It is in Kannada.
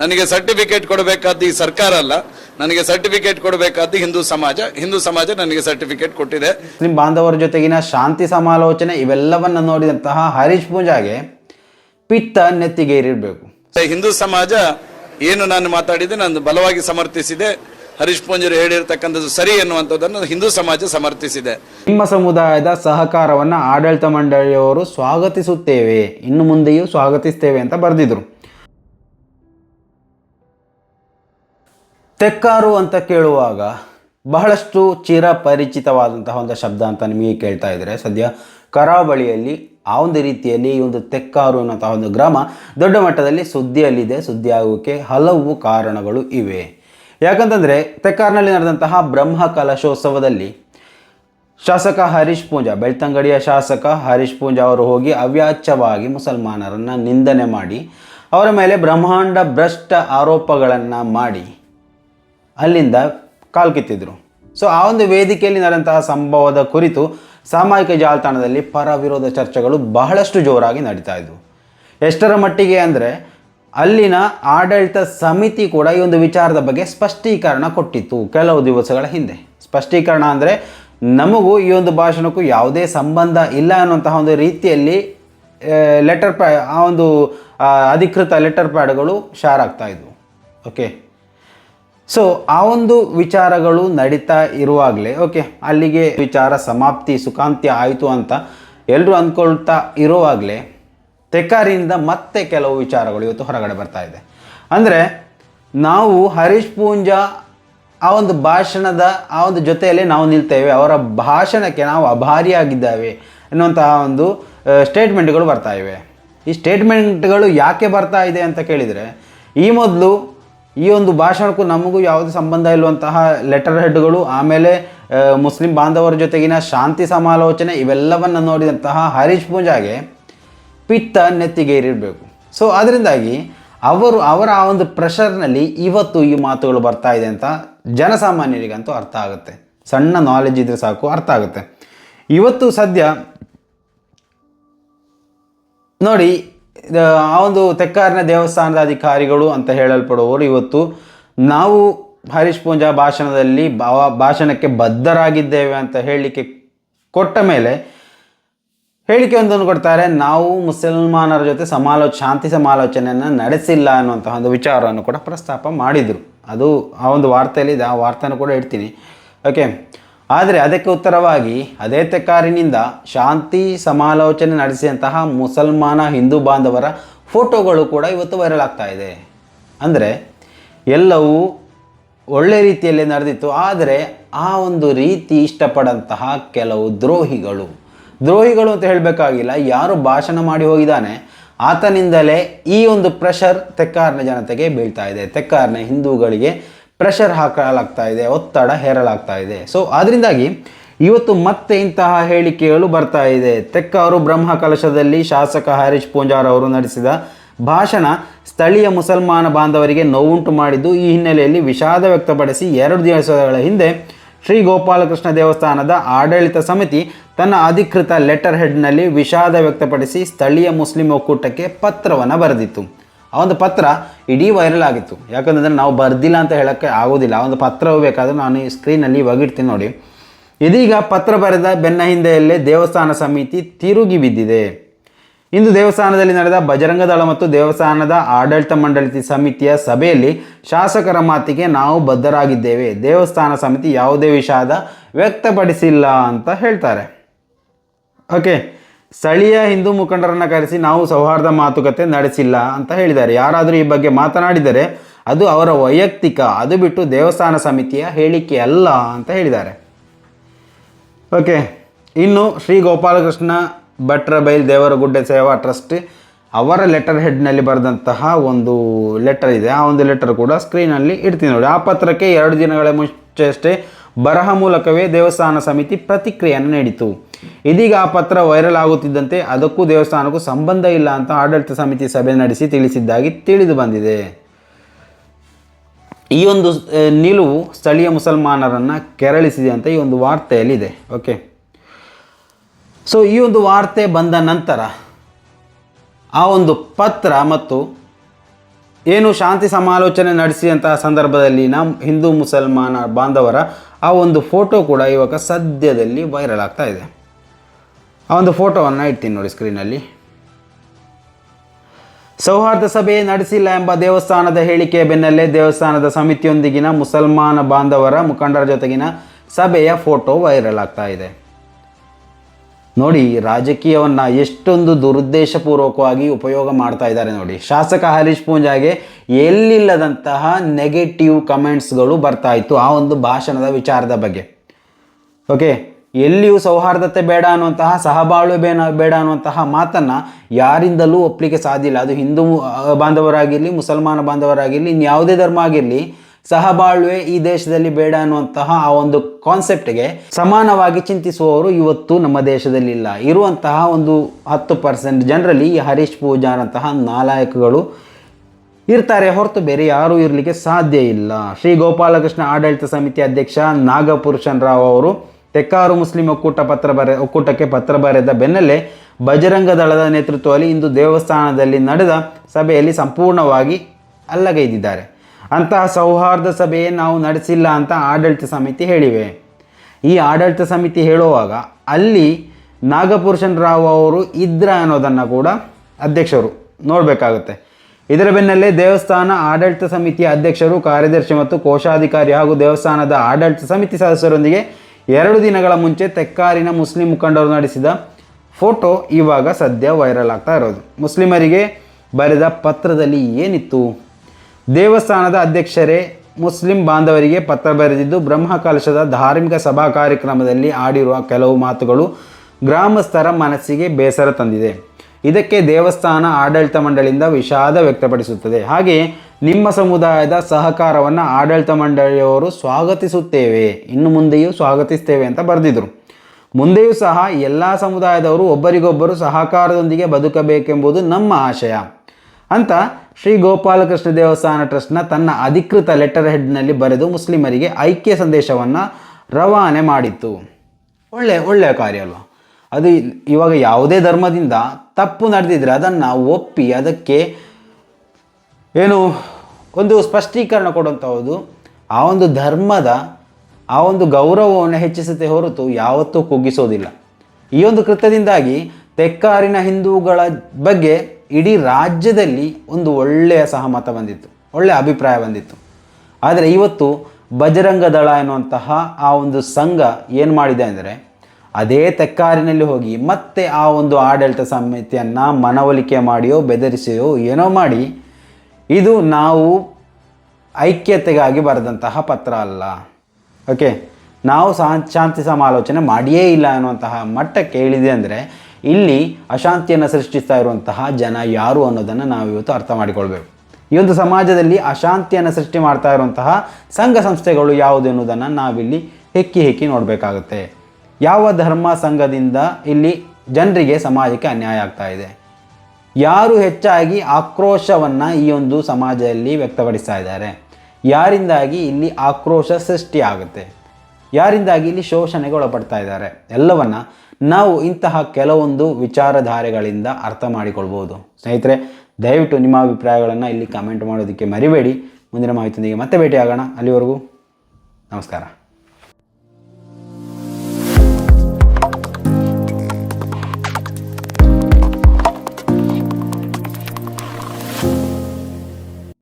ನನಗೆ ಸರ್ಟಿಫಿಕೇಟ್ ಕೊಡಬೇಕಾದ್ದು ಈ ಸರ್ಕಾರ ಅಲ್ಲ. ನನಗೆ ಸರ್ಟಿಫಿಕೇಟ್ ಕೊಡಬೇಕಾದ್ದು ಹಿಂದೂ ಸಮಾಜ. ಹಿಂದೂ ಸಮಾಜ ನನಗೆ ಸರ್ಟಿಫಿಕೇಟ್ ಕೊಟ್ಟಿದೆ. ನಿಮ್ಮ ಬಾಂಧವರ ಜೊತೆಗಿನ ಶಾಂತಿ ಸಮಾಲೋಚನೆ ಇವೆಲ್ಲವನ್ನ ನೋಡಿದಂತಹ ಹರೀಶ್ ಪೂಂಜಾಗೆ ಪಿತ್ತ ನೆತ್ತಿಗೇರಿರಬೇಕು. ಹಿಂದೂ ಸಮಾಜ ಏನು ನಾನು ಮಾತಾಡಿದೆ ನಾನು ಬಲವಾಗಿ ಸಮರ್ಥಿಸಿದೆ. ಹರೀಶ್ ಪೂಂಜರು ಹೇಳಿರ್ತಕ್ಕಂಥದ್ದು ಸರಿ ಎನ್ನುವಂಥದ್ದನ್ನು ಹಿಂದೂ ಸಮಾಜ ಸಮರ್ಥಿಸಿದೆ. ನಿಮ್ಮ ಸಮುದಾಯದ ಸಹಕಾರವನ್ನು ಆಡಳಿತ ಮಂಡಳಿಯವರು ಸ್ವಾಗತಿಸುತ್ತೇವೆ. ಇನ್ನು ಮುಂದೆಯೂ ಸ್ವಾಗತಿಸ್ತೇವೆ ಅಂತ ಬರೆದಿದ್ರು. ತೆಕ್ಕಾರು ಅಂತ ಕೇಳುವಾಗ ಬಹಳಷ್ಟು ಚಿರಪರಿಚಿತವಾದಂತಹ ಒಂದು ಶಬ್ದ ಅಂತ ನಿಮಗೆ ಕೇಳ್ತಾ ಇದ್ದಾರೆ ಸದ್ಯ ಕರಾವಳಿಯಲ್ಲಿ ಆ ಒಂದು ರೀತಿಯಲ್ಲಿ ಈ ಒಂದು ತೆಕ್ಕಾರು ಅನ್ನೋಂತಹ ಒಂದು ಗ್ರಾಮ ದೊಡ್ಡ ಮಟ್ಟದಲ್ಲಿ ಸುದ್ದಿಯಲ್ಲಿದೆ. ಸುದ್ದಿ ಆಗೋಕ್ಕೆ ಹಲವು ಕಾರಣಗಳು ಇವೆ. ಯಾಕಂತಂದರೆ ತೆಕ್ಕಾರ್ನಲ್ಲಿ ನಡೆದಂತಹ ಬ್ರಹ್ಮ ಕಲಶೋತ್ಸವದಲ್ಲಿ ಶಾಸಕ ಹರೀಶ್ ಪೂಂಜಾ, ಬೆಳ್ತಂಗಡಿಯ ಶಾಸಕ ಹರೀಶ್ ಪೂಂಜಾ ಅವರು ಹೋಗಿ ಅವ್ಯಾಚ್ಯವಾಗಿ ಮುಸಲ್ಮಾನರನ್ನು ನಿಂದನೆ ಮಾಡಿ ಅವರ ಮೇಲೆ ಬ್ರಹ್ಮಾಂಡ ಭ್ರಷ್ಟ ಆರೋಪಗಳನ್ನು ಮಾಡಿ ಅಲ್ಲಿಂದ ಕಾಲ್ಕಿತ್ತಿದ್ರು ಸೊ ಆ ಒಂದು ವೇದಿಕೆಯಲ್ಲಿ ನಡೆದಂತಹ ಸಂಭವದ ಕುರಿತು ಸಾಮಾಜಿಕ ಜಾಲತಾಣದಲ್ಲಿ ಪರ ವಿರೋಧ ಚರ್ಚೆಗಳು ಬಹಳಷ್ಟು ಜೋರಾಗಿ ನಡೀತಾ ಇದ್ವು. ಎಷ್ಟರ ಮಟ್ಟಿಗೆ ಅಂದರೆ ಅಲ್ಲಿನ ಆಡಳಿತ ಸಮಿತಿ ಕೂಡ ಈ ಒಂದು ವಿಚಾರದ ಬಗ್ಗೆ ಸ್ಪಷ್ಟೀಕರಣ ಕೊಟ್ಟಿತ್ತು ಕೆಲವು ದಿವಸಗಳ ಹಿಂದೆ. ಸ್ಪಷ್ಟೀಕರಣ ಅಂದರೆ ನಮಗೂ ಈ ಒಂದು ಭಾಷಣಕ್ಕೂ ಯಾವುದೇ ಸಂಬಂಧ ಇಲ್ಲ ಅನ್ನುವಂತಹ ಒಂದು ರೀತಿಯಲ್ಲಿ ಲೆಟರ್ ಪ್ಯಾ ಆ ಒಂದು ಅಧಿಕೃತ ಲೆಟರ್ ಪ್ಯಾಡ್ಗಳು ಶಾರ್ ಆಗ್ತಾ ಇದ್ವು. ಓಕೆ ಸೊ ಆ ಒಂದು ವಿಚಾರಗಳು ನಡೀತಾ ಇರುವಾಗಲೇ ಓಕೆ ಅಲ್ಲಿಗೆ ವಿಚಾರ ಸಮಾಪ್ತಿ, ಸುಖಾಂತ್ಯ ಆಯಿತು ಅಂತ ಎಲ್ಲರೂ ಅಂದ್ಕೊಳ್ತಾ ಇರುವಾಗಲೇ ತೆಕಾರಿಯಿಂದ ಮತ್ತೆ ಕೆಲವು ವಿಚಾರಗಳು ಇವತ್ತು ಹೊರಗಡೆ ಬರ್ತಾ ಇದೆ. ಅಂದರೆ, ನಾವು ಹರೀಶ್ ಪೂಂಜಾ ಆ ಒಂದು ಭಾಷಣದ ಆ ಒಂದು ಜೊತೆಯಲ್ಲಿ ನಾವು ನಿಲ್ತೇವೆ, ಅವರ ಭಾಷಣಕ್ಕೆ ನಾವು ಅಭಾರಿಯಾಗಿದ್ದಾವೆ ಎನ್ನುವಂತಹ ಒಂದು ಸ್ಟೇಟ್ಮೆಂಟ್ಗಳು ಬರ್ತಾ ಇವೆ. ಈ ಸ್ಟೇಟ್ಮೆಂಟ್ಗಳು ಯಾಕೆ ಬರ್ತಾ ಇದೆ ಅಂತ ಕೇಳಿದರೆ, ಈ ಮೊದಲು ಈ ಒಂದು ಭಾಷಣಕ್ಕೂ ನಮಗೂ ಯಾವುದೇ ಸಂಬಂಧ ಇಲ್ಲುವಂತಹ ಲೆಟರ್ ಹೆಡ್ಗಳು ಆಮೇಲೆ ಮುಸ್ಲಿಂ ಬಾಂಧವರ ಜೊತೆಗಿನ ಶಾಂತಿ ಸಮಾಲೋಚನೆ ಇವೆಲ್ಲವನ್ನು ನೋಡಿದಂತಹ ಹರೀಶ್ ಪೂಂಜಾಗೆ ಪಿತ್ತ ನೆತ್ತಿಗೇರಿರಬೇಕು. ಸೊ ಅದರಿಂದಾಗಿ ಅವರು, ಅವರ ಆ ಒಂದು ಪ್ರೆಷರ್ನಲ್ಲಿ ಇವತ್ತು ಈ ಮಾತುಗಳು ಬರ್ತಾ ಇದೆ ಅಂತ ಜನಸಾಮಾನ್ಯರಿಗಂತೂ ಅರ್ಥ ಆಗುತ್ತೆ. ಸಣ್ಣ ನಾಲೆಜ್ ಇದ್ರೆ ಸಾಕು, ಅರ್ಥ ಆಗುತ್ತೆ. ಇವತ್ತು ಸದ್ಯ ನೋಡಿ ಆ ಒಂದು ತೆಕ್ಕಾರಿನ ದೇವಸ್ಥಾನದ ಅಧಿಕಾರಿಗಳು ಅಂತ ಹೇಳಲ್ಪಡುವವರು ಇವತ್ತು, ನಾವು ಹರೀಶ್ ಪೂಂಜಾ ಭಾಷಣದಲ್ಲಿ ಭಾಷಣಕ್ಕೆ ಬದ್ಧರಾಗಿದ್ದೇವೆ ಅಂತ ಹೇಳಲಿಕ್ಕೆ ಕೊಟ್ಟ ಮೇಲೆ ಹೇಳಿಕೆ ಒಂದನ್ನು ಕೊಡ್ತಾರೆ, ನಾವು ಮುಸಲ್ಮಾನರ ಜೊತೆ ಸಮಾಲೋಚ ಶಾಂತಿ ಸಮಾಲೋಚನೆಯನ್ನು ನಡೆಸಿಲ್ಲ ಅನ್ನುವಂತಹ ಒಂದು ವಿಚಾರವನ್ನು ಕೂಡ ಪ್ರಸ್ತಾಪ ಮಾಡಿದರು. ಅದು ಆ ಒಂದು ವಾರ್ತೆಯಲ್ಲಿ ಇದೆ ಆ ವಾರ್ತೆಯನ್ನು ಕೂಡ ಇಡ್ತೀನಿ ಓಕೆ ಆದರೆ ಅದಕ್ಕೆ ಉತ್ತರವಾಗಿ ಅದೇ ತೆಕ್ಕಾರಿನಿಂದ ಶಾಂತಿ ಸಮಾಲೋಚನೆ ನಡೆಸಿದಂತಹ ಮುಸಲ್ಮಾನ ಹಿಂದೂ ಬಾಂಧವರ ಫೋಟೋಗಳು ಕೂಡ ಇವತ್ತು ವೈರಲ್ ಆಗ್ತಾ ಇದೆ. ಅಂದರೆ ಎಲ್ಲವೂ ಒಳ್ಳೆ ರೀತಿಯಲ್ಲಿ ನಡೆದಿತ್ತು. ಆದರೆ ಆ ಒಂದು ರೀತಿ ಇಷ್ಟಪಡಂತಹ ಕೆಲವು ದ್ರೋಹಿಗಳು. ದ್ರೋಹಿಗಳು ಅಂತ ಹೇಳಬೇಕಾಗಿಲ್ಲ, ಯಾರು ಭಾಷಣ ಮಾಡಿ ಹೋಗಿದ್ದಾನೆ, ಆತನಿಂದಲೇ ಈ ಒಂದು ಪ್ರೆಷರ್ ತೆಕ್ಕಾರನ ಜನತೆಗೆ ಬೀಳ್ತಾ ಇದೆ. ತೆಕ್ಕಾರನ ಹಿಂದೂಗಳಿಗೆ ಪ್ರೆಷರ್ ಹಾಕಲಾಗ್ತಾ ಇದೆ, ಒತ್ತಡ ಹೇರಲಾಗ್ತಾ ಇದೆ. ಸೊ ಅದರಿಂದಾಗಿ ಇವತ್ತು ಮತ್ತೆ ಇಂತಹ ಹೇಳಿಕೆಗಳು ಬರ್ತಾ ಇದೆ. ಅವರು ಬ್ರಹ್ಮ ಕಲಶದಲ್ಲಿ ಶಾಸಕ ಹರೀಶ್ ಪೂಂಜಾರ್ ಅವರು ನಡೆಸಿದ ಭಾಷಣ ಸ್ಥಳೀಯ ಮುಸಲ್ಮಾನ ಬಾಂಧವರಿಗೆ ನೋವುಂಟು ಮಾಡಿದ್ದು, ಈ ಹಿನ್ನೆಲೆಯಲ್ಲಿ ವಿಷಾದ ವ್ಯಕ್ತಪಡಿಸಿ ಎರಡು ದಿವಸಗಳ ಹಿಂದೆ ಶ್ರೀ ಗೋಪಾಲಕೃಷ್ಣ ದೇವಸ್ಥಾನದ ಆಡಳಿತ ಸಮಿತಿ ತನ್ನ ಅಧಿಕೃತ ಲೆಟರ್ ಹೆಡ್ನಲ್ಲಿ ವಿಷಾದ ವ್ಯಕ್ತಪಡಿಸಿ ಸ್ಥಳೀಯ ಮುಸ್ಲಿಂ ಒಕ್ಕೂಟಕ್ಕೆ ಪತ್ರವನ್ನು ಬರೆದಿತ್ತು. ಆ ಒಂದು ಪತ್ರ ಇಡೀ ವೈರಲ್ ಆಗಿತ್ತು. ಯಾಕಂತಂದರೆ ನಾವು ಬರ್ದಿಲ್ಲ ಅಂತ ಹೇಳೋಕ್ಕೆ ಆಗೋದಿಲ್ಲ. ಆ ಒಂದು ಪತ್ರ ಬೇಕಾದ್ರೆ ನಾನು ಈ ಸ್ಕ್ರೀನಲ್ಲಿ ಇವಾಗಿಡ್ತೀನಿ ನೋಡಿ. ಇದೀಗ ಪತ್ರ ಬರೆದ ಬೆನ್ನ ಹಿಂದೆಯಲ್ಲೇ ದೇವಸ್ಥಾನ ಸಮಿತಿ ತಿರುಗಿ ಬಿದ್ದಿದೆ. ಇಂದು ದೇವಸ್ಥಾನದಲ್ಲಿ ನಡೆದ ಬಜರಂಗ ದಳ ಮತ್ತು ದೇವಸ್ಥಾನದ ಆಡಳಿತ ಮಂಡಳಿ ಸಮಿತಿಯ ಸಭೆಯಲ್ಲಿ ಶಾಸಕರ ಮಾತಿಗೆ ನಾವು ಬದ್ಧರಾಗಿದ್ದೇವೆ. ದೇವಸ್ಥಾನ ಸಮಿತಿ ಯಾವುದೇ ವಿಷಾದ ವ್ಯಕ್ತಪಡಿಸಿಲ್ಲ ಅಂತ ಹೇಳ್ತಾರೆ. ಓಕೆ ಸ್ಥಳೀಯ ಹಿಂದೂ ಮುಖಂಡರನ್ನು ಕರೆಸಿ ನಾವು ಸೌಹಾರ್ದ ಮಾತುಕತೆ ನಡೆಸಿಲ್ಲ ಅಂತ ಹೇಳಿದ್ದಾರೆ. ಯಾರಾದರೂ ಈ ಬಗ್ಗೆ ಮಾತನಾಡಿದರೆ ಅದು ಅವರ ವೈಯಕ್ತಿಕ, ಅದು ಬಿಟ್ಟು ದೇವಸ್ಥಾನ ಸಮಿತಿಯ ಹೇಳಿಕೆ ಅಲ್ಲ ಅಂತ ಹೇಳಿದ್ದಾರೆ. ಓಕೆ, ಇನ್ನು ಶ್ರೀ ಗೋಪಾಲಕೃಷ್ಣ ಭಟ್ರ ಬೈಲ್ ದೇವರಗುಡ್ಡೆ ಸೇವಾ ಟ್ರಸ್ಟ್ ಅವರ ಲೆಟರ್ ಹೆಡ್ನಲ್ಲಿ ಬರೆದಂತಹ ಒಂದು ಲೆಟರ್ ಇದೆ. ಆ ಒಂದು ಲೆಟರ್ ಕೂಡ ಸ್ಕ್ರೀನಲ್ಲಿ ಇಡ್ತೀನಿ ನೋಡಿ. ಆ ಪತ್ರಕ್ಕೆ ಎರಡು ದಿನಗಳ ಮುಂಚೆಯಷ್ಟೇ ಬರಹ ಮೂಲಕವೇ ದೇವಸ್ಥಾನ ಸಮಿತಿ ಪ್ರತಿಕ್ರಿಯೆಯನ್ನು ನೀಡಿತು. ಇದೀಗ ಆ ಪತ್ರ ವೈರಲ್ ಆಗುತ್ತಿದ್ದಂತೆ ಅದಕ್ಕೂ ದೇವಸ್ಥಾನಕ್ಕೂ ಸಂಬಂಧ ಇಲ್ಲ ಅಂತ ಆಡಳಿತ ಸಮಿತಿ ಸಭೆ ನಡೆಸಿ ತಿಳಿಸಿದ್ದಾಗಿ ತಿಳಿದು ಬಂದಿದೆ. ಈ ಒಂದು ನಿಲುವು ಸ್ಥಳೀಯ ಮುಸಲ್ಮಾನರನ್ನು ಕೆರಳಿಸಿದೆ ಅಂತ ಈ ಒಂದು ವಾರ್ತೆಯಲ್ಲಿದೆ. ಓಕೆ ಸೊ ಈ ಒಂದು ವಾರ್ತೆ ಬಂದ ನಂತರ ಆ ಒಂದು ಪತ್ರ ಮತ್ತು ಏನು ಶಾಂತಿ ಸಮಾಲೋಚನೆ ನಡೆಸಿದಂತಹ ಸಂದರ್ಭದಲ್ಲಿ ನಮ್ಮ ಹಿಂದೂ ಮುಸಲ್ಮಾನ ಬಾಂಧವರ ಆ ಒಂದು ಫೋಟೋ ಕೂಡ ಇವಾಗ ಸದ್ಯದಲ್ಲಿ ವೈರಲ್ ಆಗ್ತಾ ಇದೆ. ಆ ಒಂದು ಫೋಟೋವನ್ನು ಇಡ್ತೀನಿ ನೋಡಿ ಸ್ಕ್ರೀನಲ್ಲಿ. ಸೌಹಾರ್ದ ಸಭೆ ನಡೆಸಿಲ್ಲ ಎಂಬ ದೇವಸ್ಥಾನದ ಹೇಳಿಕೆಯ ಬೆನ್ನಲ್ಲೇ ದೇವಸ್ಥಾನದ ಸಮಿತಿಯೊಂದಿಗಿನ ಮುಸಲ್ಮಾನ ಬಾಂಧವರ ಮುಖಂಡರ ಜೊತೆಗಿನ ಸಭೆಯ ಫೋಟೋ ವೈರಲ್ ಆಗ್ತಾ ಇದೆ. ನೋಡಿ, ರಾಜಕೀಯವನ್ನು ಎಷ್ಟೊಂದು ದುರುದ್ದೇಶಪೂರ್ವಕವಾಗಿ ಉಪಯೋಗ ಮಾಡ್ತಾ ಇದ್ದಾರೆ ನೋಡಿ. ಶಾಸಕ ಹರೀಶ್ ಪೂಂಜಾಗೆ ಎಲ್ಲಿಲ್ಲದಂತಹ ನೆಗೆಟಿವ್ ಕಮೆಂಟ್ಸ್ಗಳು ಬರ್ತಾ ಇತ್ತು ಆ ಒಂದು ಭಾಷಣದ ವಿಚಾರದ ಬಗ್ಗೆ. ಓಕೆ ಎಲ್ಲಿಯೂ ಸೌಹಾರ್ದತೆ ಬೇಡ ಅನ್ನುವಂತಹ, ಸಹಬಾಳ್ವೆ ಬೇಡ ಬೇಡ ಅನ್ನುವಂತಹ ಮಾತನ್ನು ಯಾರಿಂದಲೂ ಒಪ್ಪಲಿಕ್ಕೆ ಸಾಧ್ಯ ಇಲ್ಲ. ಅದು ಹಿಂದೂ ಬಾಂಧವರಾಗಿರಲಿ, ಮುಸಲ್ಮಾನ ಬಾಂಧವರಾಗಿರಲಿ ಇನ್ಯಾವುದೇ ಧರ್ಮ ಆಗಿರಲಿ, ಸಹಬಾಳ್ವೆ ಈ ದೇಶದಲ್ಲಿ ಬೇಡ ಅನ್ನುವಂತಹ ಆ ಒಂದು ಕಾನ್ಸೆಪ್ಟ್ಗೆ ಸಮಾನವಾಗಿ ಚಿಂತಿಸುವವರು ಇವತ್ತು ನಮ್ಮ ದೇಶದಲ್ಲಿ ಇಲ್ಲ. ಇರುವಂತಹ ಒಂದು ಹತ್ತು ಪರ್ಸೆಂಟ್ ಜನರಲ್ಲಿ ಈ ಹರೀಶ್ ಪೂಜಾರಂತಹ ನಾಲಾಯಕಗಳು ಇರ್ತಾರೆ. ಹೊರತು ಬೇರೆ ಯಾರೂ ಇರಲಿಕ್ಕೆ ಸಾಧ್ಯ ಇಲ್ಲ. ಶ್ರೀ ಗೋಪಾಲಕೃಷ್ಣ ಆಡಳಿತ ಸಮಿತಿ ಅಧ್ಯಕ್ಷ ನಾಗಪುರುಷನ್ ರಾವ್ ಅವರು ತೆಕ್ಕಾರು ಮುಸ್ಲಿಂ ಒಕ್ಕೂಟ ಪತ್ರ ಬರೆ, ಒಕ್ಕೂಟಕ್ಕೆ ಪತ್ರ ಬರೆದ ಬೆನ್ನಲ್ಲೇ ಬಜರಂಗ ದಳದ ನೇತೃತ್ವದಲ್ಲಿ ಇಂದು ದೇವಸ್ಥಾನದಲ್ಲಿ ನಡೆದ ಸಭೆಯಲ್ಲಿ ಸಂಪೂರ್ಣವಾಗಿ ಅಲ್ಲಗೈದಿದ್ದಾರೆ. ಅಂತಹ ಸೌಹಾರ್ದ ಸಭೆಯೇ ನಾವು ನಡೆಸಿಲ್ಲ ಅಂತ ಆಡಳಿತ ಸಮಿತಿ ಹೇಳಿವೆ. ಈ ಆಡಳಿತ ಸಮಿತಿ ಹೇಳುವಾಗ ಅಲ್ಲಿ ನಾಗಪುರುಷನ್ ರಾವ್ ಅವರು ಇದ್ರ ಅನ್ನೋದನ್ನು ಕೂಡ ಅಧ್ಯಕ್ಷರು ನೋಡಬೇಕಾಗುತ್ತೆ. ಇದರ ಬೆನ್ನಲ್ಲೇ ದೇವಸ್ಥಾನ ಆಡಳಿತ ಸಮಿತಿಯ ಅಧ್ಯಕ್ಷರು, ಕಾರ್ಯದರ್ಶಿ ಮತ್ತು ಕೋಶಾಧಿಕಾರಿ ಹಾಗೂ ದೇವಸ್ಥಾನದ ಆಡಳಿತ ಸಮಿತಿ ಸದಸ್ಯರೊಂದಿಗೆ ಎರಡು ದಿನಗಳ ಮುಂಚೆ ತೆಕ್ಕಾರಿನ ಮುಸ್ಲಿಂ ಮುಖಂಡರು ನಡೆಸಿದ ಫೋಟೋ ಇವಾಗ ಸದ್ಯ ವೈರಲ್ ಆಗ್ತಾ ಇರೋದು. ಮುಸ್ಲಿಮರಿಗೆ ಬರೆದ ಪತ್ರದಲ್ಲಿ ಏನಿತ್ತು? ದೇವಸ್ಥಾನದ ಅಧ್ಯಕ್ಷರೇ, ಮುಸ್ಲಿಂ ಬಾಂಧವರಿಗೆ ಪತ್ರ ಬರೆದಿದ್ದು ಬ್ರಹ್ಮ ಕಲಶದ ಧಾರ್ಮಿಕ ಸಭಾ ಕಾರ್ಯಕ್ರಮದಲ್ಲಿ ಆಡಿರುವ ಕೆಲವು ಮಾತುಗಳು ಗ್ರಾಮಸ್ಥರ ಮನಸ್ಸಿಗೆ ಬೇಸರ ತಂದಿದೆ. ಇದಕ್ಕೆ ದೇವಸ್ಥಾನ ಆಡಳಿತ ಮಂಡಳಿಯಿಂದ ವಿಷಾದ ವ್ಯಕ್ತಪಡಿಸುತ್ತದೆ. ಹಾಗೆ ನಿಮ್ಮ ಸಮುದಾಯದ ಸಹಕಾರವನ್ನು ಆಡಳಿತ ಮಂಡಳಿಯವರು ಸ್ವಾಗತಿಸುತ್ತೇವೆ. ಇನ್ನು ಮುಂದೆಯೂ ಸ್ವಾಗತಿಸ್ತೇವೆ ಅಂತ ಬರೆದಿದ್ರು. ಮುಂದೆಯೂ ಸಹ ಎಲ್ಲ ಸಮುದಾಯದವರು ಒಬ್ಬರಿಗೊಬ್ಬರು ಸಹಕಾರದೊಂದಿಗೆ ಬದುಕಬೇಕೆಂಬುದು ನಮ್ಮ ಆಶಯ. ಅಂತ ಶ್ರೀ ಗೋಪಾಲಕೃಷ್ಣ ದೇವಸ್ಥಾನ ಟ್ರಸ್ಟ್ನ ತನ್ನ ಅಧಿಕೃತ ಲೆಟರ್ ಹೆಡ್ನಲ್ಲಿ ಬರೆದು ಮುಸ್ಲಿಮರಿಗೆ ಐಕ್ಯ ಸಂದೇಶವನ್ನು ರವಾನೆ ಮಾಡಿತ್ತು. ಒಳ್ಳೆ ಒಳ್ಳೆಯ ಕಾರ್ಯ ಅಲ್ವಾ? ಅದು ಇವಾಗ ಯಾವುದೇ ಧರ್ಮದಿಂದ ತಪ್ಪು ನಡೆದಿದ್ರೆ ಅದನ್ನು ಒಪ್ಪಿ ಅದಕ್ಕೆ ಏನು ಒಂದು ಸ್ಪಷ್ಟೀಕರಣ ಕೊಡುವಂಥದ್ದು ಆ ಒಂದು ಧರ್ಮದ, ಆ ಒಂದು ಗೌರವವನ್ನು ಹೆಚ್ಚಿಸುತ್ತೆ ಹೊರತು ಯಾವತ್ತೂ ಕುಗ್ಗಿಸೋದಿಲ್ಲ. ಈ ಒಂದು ಕೃತ್ಯದಿಂದಾಗಿ ತೆಕ್ಕಾರಿನ ಹಿಂದೂಗಳ ಬಗ್ಗೆ ಇಡೀ ರಾಜ್ಯದಲ್ಲಿ ಒಂದು ಒಳ್ಳೆಯ ಸಹಮತ ಬಂದಿತ್ತು, ಒಳ್ಳೆಯ ಅಭಿಪ್ರಾಯ ಬಂದಿತ್ತು. ಆದರೆ ಇವತ್ತು ಬಜರಂಗ ದಳ ಎನ್ನುವಂತಹ ಆ ಒಂದು ಸಂಘ ಏನು ಮಾಡಿದೆ ಅಂದರೆ ಅದೇ ತೆಕ್ಕಾರಿನಲ್ಲಿ ಹೋಗಿ ಮತ್ತೆ ಆ ಒಂದು ಆಡಳಿತ ಸಮಿತಿಯನ್ನು ಮನವೊಲಿಕೆ ಮಾಡಿಯೋ ಬೆದರಿಸಿಯೋ ಏನೋ ಮಾಡಿ, ಇದು ನಾವು ಐಕ್ಯತೆಗಾಗಿ ಬರೆದಂತಹ ಪತ್ರ ಅಲ್ಲ. ಓಕೆ? ನಾವು ಸಾ ಶಾಂತಿ ಸಮಾಲೋಚನೆ ಮಾಡಿಯೇ ಇಲ್ಲ ಅನ್ನುವಂತಹ ಮಟ್ಟಕ್ಕೆ ಹೇಳಿದೆ ಅಂದರೆ ಇಲ್ಲಿ ಅಶಾಂತಿಯನ್ನು ಸೃಷ್ಟಿಸ್ತಾ ಇರುವಂತಹ ಜನ ಯಾರು ಅನ್ನೋದನ್ನು ನಾವು ಇವತ್ತು ಅರ್ಥ ಮಾಡಿಕೊಳ್ಬೇಕು. ಈ ಒಂದು ಸಮಾಜದಲ್ಲಿ ಅಶಾಂತಿಯನ್ನು ಸೃಷ್ಟಿ ಮಾಡ್ತಾ ಇರುವಂತಹ ಸಂಘ ಸಂಸ್ಥೆಗಳು ಯಾವುದು ಎನ್ನುವುದನ್ನು ನಾವಿಲ್ಲಿ ಹೆಕ್ಕಿ ಹೆಕ್ಕಿ ನೋಡಬೇಕಾಗುತ್ತೆ. ಯಾವ ಧರ್ಮ ಸಂಘದಿಂದ ಇಲ್ಲಿ ಜನರಿಗೆ ಸಮಾಜಕ್ಕೆ ಅನ್ಯಾಯ ಆಗ್ತಾ ಇದೆ? ಯಾರು ಹೆಚ್ಚಾಗಿ ಆಕ್ರೋಶವನ್ನು ಈ ಒಂದು ಸಮಾಜದಲ್ಲಿ ವ್ಯಕ್ತಪಡಿಸ್ತಾ ಇದ್ದಾರೆ? ಯಾರಿಂದಾಗಿ ಇಲ್ಲಿ ಆಕ್ರೋಶ ಸೃಷ್ಟಿ ಆಗುತ್ತೆ ಯಾರಿಂದಾಗಿ ಇಲ್ಲಿ ಶೋಷಣೆಗೆ ಒಳಪಡ್ತಾ ಇದ್ದಾರೆ? ಎಲ್ಲವನ್ನು ನಾವು ಇಂತಹ ಕೆಲವೊಂದು ವಿಚಾರಧಾರೆಗಳಿಂದ ಅರ್ಥ ಮಾಡಿಕೊಳ್ಬೋದು. ಸ್ನೇಹಿತರೆ, ದಯವಿಟ್ಟು ನಿಮ್ಮ ಅಭಿಪ್ರಾಯಗಳನ್ನು ಇಲ್ಲಿ ಕಮೆಂಟ್ ಮಾಡೋದಕ್ಕೆ ಮರಿಬೇಡಿ. ಮುಂದಿನ ಮಾಹಿತಿಯೊಂದಿಗೆ ಮತ್ತೆ ಭೇಟಿಯಾಗೋಣ. ಅಲ್ಲಿವರೆಗೂ ನಮಸ್ಕಾರ.